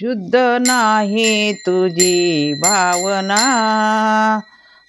शुद्ध नाही तुझी भावना.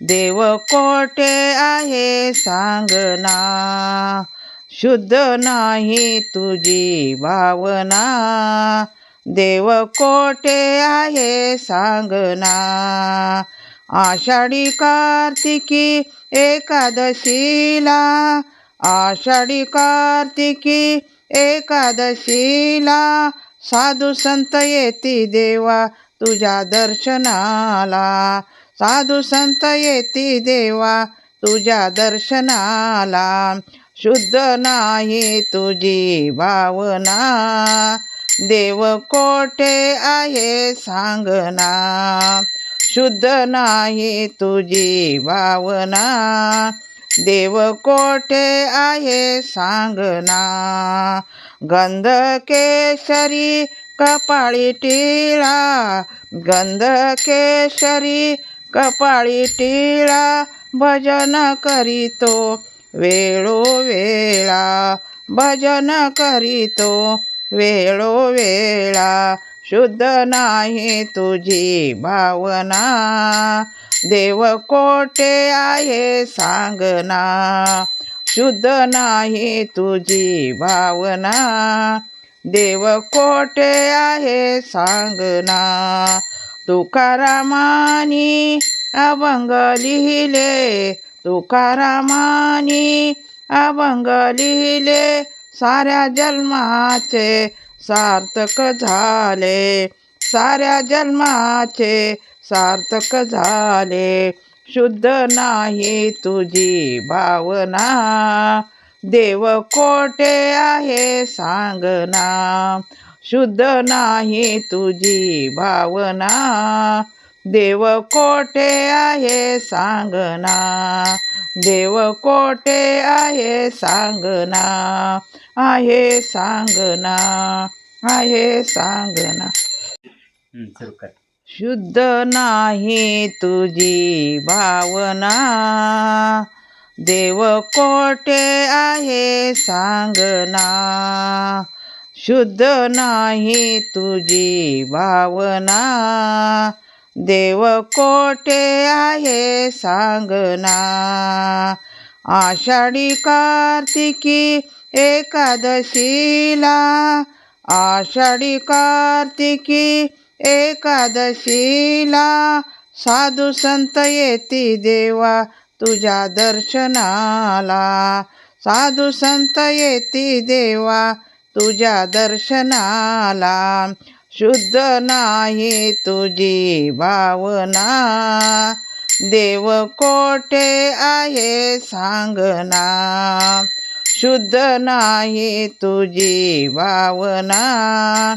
देव कोठे आहे सांगना शुद्ध नाही तुझी भावना. देव कोठे आहे सांगना आषाढी कार्तिकी एकादशीला. आषाढी कार्तिकी एकादशीला. साधू संत येती देवा तुझ्या दर्शनाला. साधू संत येती देवा तुझ्या दर्शनाला. शुद्ध नाही तुझी भावना. देव कोठे आहे सांगना. शुद्ध नाही तुझी भावना. देव कोठे आहे सांगना. गंध केशरी कपाळी टिळा गंध केशरी कपाळी टिळा भजन करीतो वेळोवेळा भजन करीतो वेळोवेळा शुद्ध नाही तुझी भावना देव कोठे आहे सांगना शुद्ध नाही तुझी भावना. देव कोठे आहे सांगना तुकारामानी अभंग लिहिले. तुकारामानी अभंग लिहिले. साऱ्या जन्माचे सार्थक झाले. साऱ्या जन्माचे सार्थक झाले. शुद्ध नाही तुझी भावना. देव कोठे आहे सांगना. शुद्ध नाही तुझी भावना. देव कोठे आहे सांगना. देव कोठे आहे सांगना. आहे सांगना आहे सांगना. सुरू कर. शुद्ध नाही तुझी भावना. देव कोठे आहे सांगना. शुद्ध नाही तुझी भावना. देव कोठे आहे सांगना. आषाढी कार्तिकी एकादशीला. आषाढी कार्तिकी एकादशीला साधू संत येती देवा तुझ्या दर्शनाला. साधू संत येती देवा तुझ्या दर्शनाला. शुद्ध नाही तुझी भावना. देव कोठे आहे सांगना शुद्ध नाही तुझी भावना.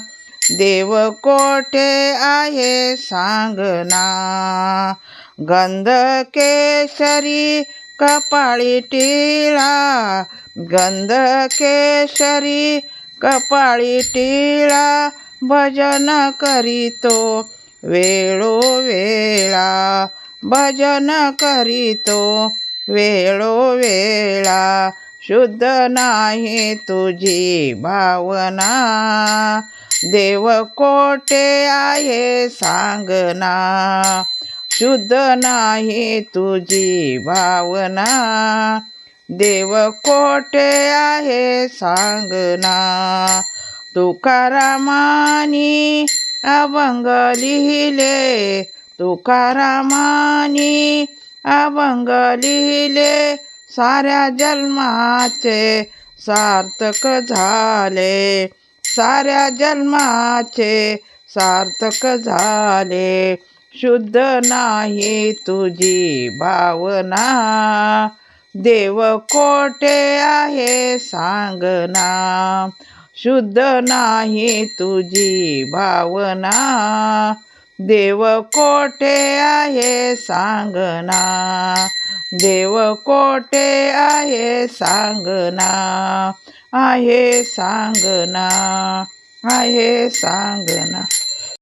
देव कोठे आहे सांगना गंध केशरी कपाळी टिळा. गंध केशरी कपाळी टिळा. भजन करीतो वेळोवेळा भजन करीतो वेळोवेळा शुद्ध नाही तुझी भावना. देव कोठे आहे सांगना शुद्ध नाही तुझी भावना. देव कोठे आहे सांगना तुकारामानी अभंग लिहिले. तुकारामानी अभंग लिहिले. साऱ्या जन्माचे सार्थक झाले. साऱ्या जन्माचे सार्थक झाले. शुद्ध नाही तुझी भावना. देव कोठे आहे सांगना शुद्ध नाही तुझी भावना. देव कोठे आहे सांगना देव कोठे आहे सांगना आहे सांगना आहे सांगना